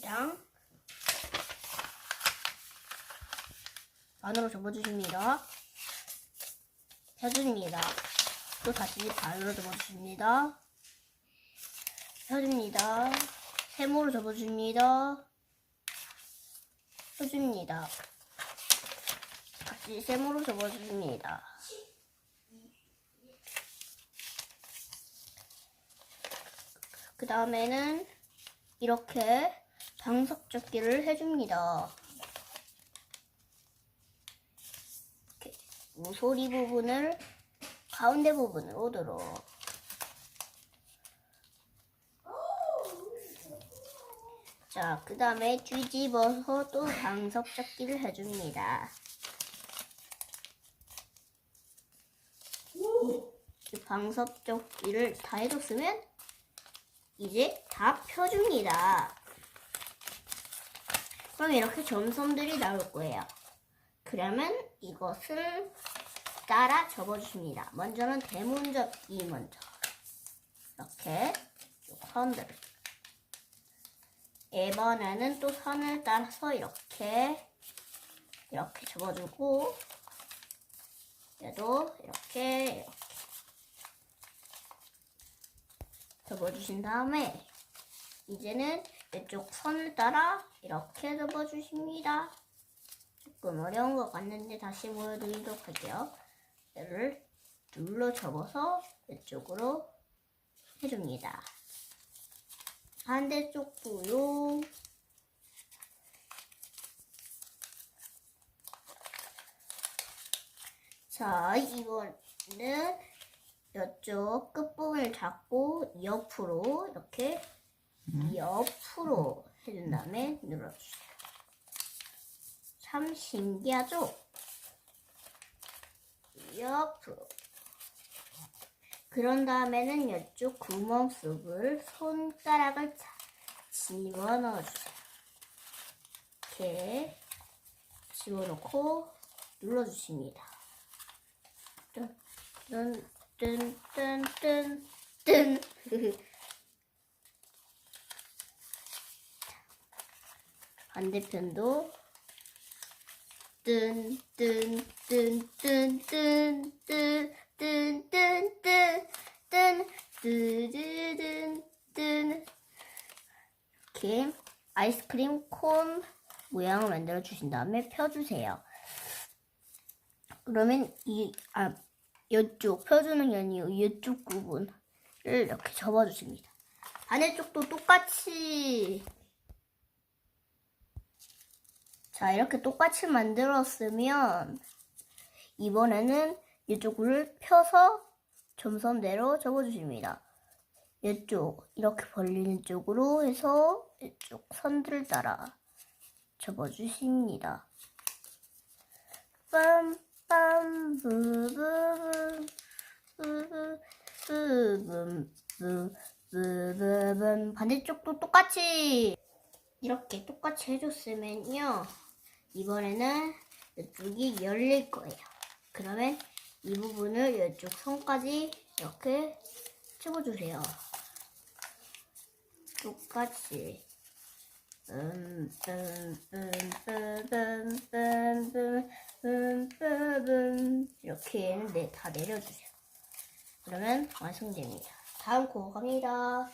대장 반으로 접어주십니다. 펴줍니다. 또 다시 반으로 접어주십니다. 펴줍니다. 세모로 접어줍니다. 펴줍니다. 다시 세모로 접어줍니다. 그 다음에는 이렇게 방석접기를 해줍니다. 이렇게 모서리 부분을 가운데 부분으로 오도록. 자, 그 다음에 뒤집어서 또 방석접기를 해줍니다. 이 방석접기를 다 해줬으면 이제 다 펴줍니다. 그럼 이렇게 점선들이 나올 거예요. 그러면 이것을 따라 접어주십니다. 먼저는 대문 접기 먼저. 이렇게 쭉 선들. 이번에는 또 선을 따라서 이렇게 이렇게 접어주고 얘도 이렇게 이렇게 접어주신 다음에 이제는 이쪽 선을 따라 이렇게 접어주십니다. 조금 어려운 것 같는데 다시 보여드리도록 할게요. 얘를 눌러 접어서 이쪽으로 해줍니다. 반대쪽도요. 자, 이번에는 이쪽 끝부분을 잡고 옆으로 이렇게 옆으로 해준 다음에 눌러주세요. 참 신기하죠? 옆으로. 그런 다음에는 이쪽 구멍 속을 손가락을 자- 집어넣어주세요. 이렇게 집어넣고 눌러주십니다. 뜬, 뜬, 뜬, 뜬, 뜬, 반대편도 뜬, 뜬, 뜬, 뜬, 뜬, 뜬, 뜬, 뜬, 뜬, 뜬, 뜨드든, 뜬. 이렇게 아이스크림 콘 모양을 만들어 주신 다음에 펴주세요. 그러면 이, 아, 이쪽 펴주는 게 아니고 이쪽 부분을 이렇게 접어주십니다. 반대쪽도 똑같이 자, 이렇게 똑같이 만들었으면 이번에는 이쪽을 펴서 점선대로 접어주십니다. 이쪽 이렇게 벌리는 쪽으로 해서 이쪽 선들을 따라 접어주십니다. 빰빰 부부부 부부부 반대쪽도 똑같이 이렇게 똑같이 해줬으면요. 이번에는 이쪽이 열릴 거예요. 그러면 이 부분을 이쪽 손까지 이렇게 채워주세요. 똑같이. 음, 음, 음, 이렇게 네, 다 내려주세요. 그러면 완성됩니다. 다음 코 갑니다.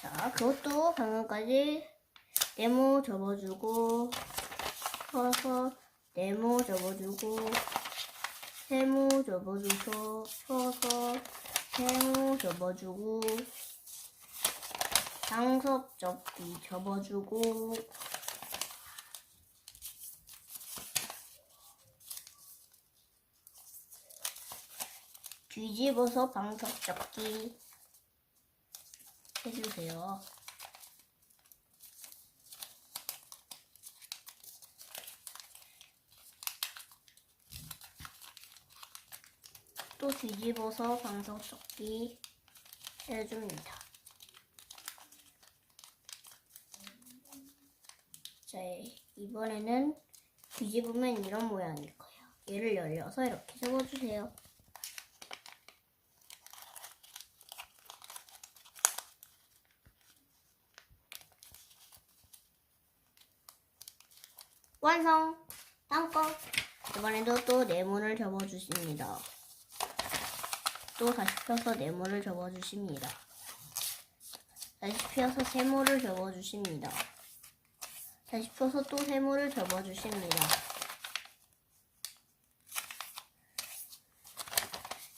자, 그것도 방금까지 네모 접어주고, 펴서 네모 접어주고, 세모 접어줘서 펴서 세모 접어주고, 장섭 접기 접어주고, 뒤집어서 방석 접기 해주세요. 또 뒤집어서 방석 접기 해줍니다. 자, 이번에는 뒤집으면 이런 모양일 거예요. 얘를 열려서 이렇게 접어주세요. 완성. 다음 거. 이번에도 또 네모를 접어주십니다. 또 다시 펴서 네모를 접어주십니다. 다시 펴서 세모를 접어주십니다. 다시 펴서 또 세모를 접어주십니다.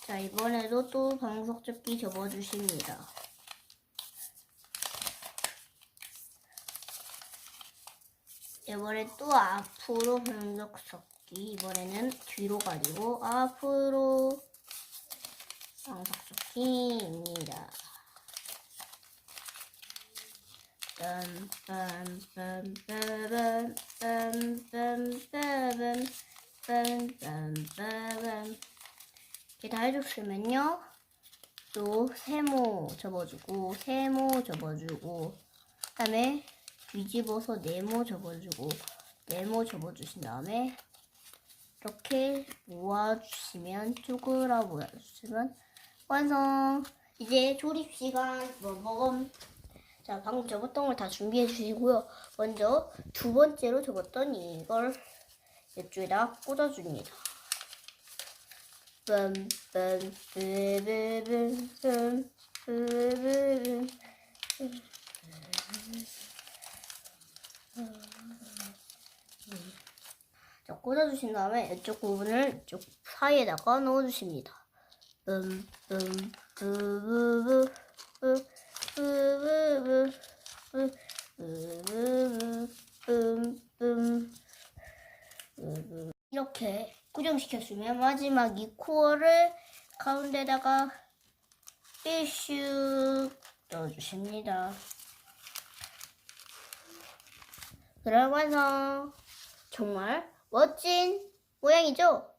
자, 이번에도 또 방석접기 접어주십니다. 이번에 또 앞으로 방석접기 이번에는 뒤로 가지고 앞으로 방석조끼입니다. 이렇게 다 해줬으면요. 또 세모 접어주고 세모 접어주고 그다음에 뒤집어서 네모 접어주고 네모 접어주신 다음에 이렇게 모아주시면 쪼그라 모아주시면 완성 이제 조립 시간 뭐 먹음 자, 방금 접었던 걸 다 준비해 주시고요. 먼저 두 번째로 접었던 이걸 이쪽에다 꽂아줍니다. 자, 꽂아주신 다음에 이쪽 부분을 이쪽 사이에다가 넣어주십니다. 빰, 빰, 빰, 빰, 빰. 이렇게 고정시켰으면 마지막 이 코어를 가운데다가 삐슉 넣어주십니다. 그럼 완성! 정말 멋진 모양이죠?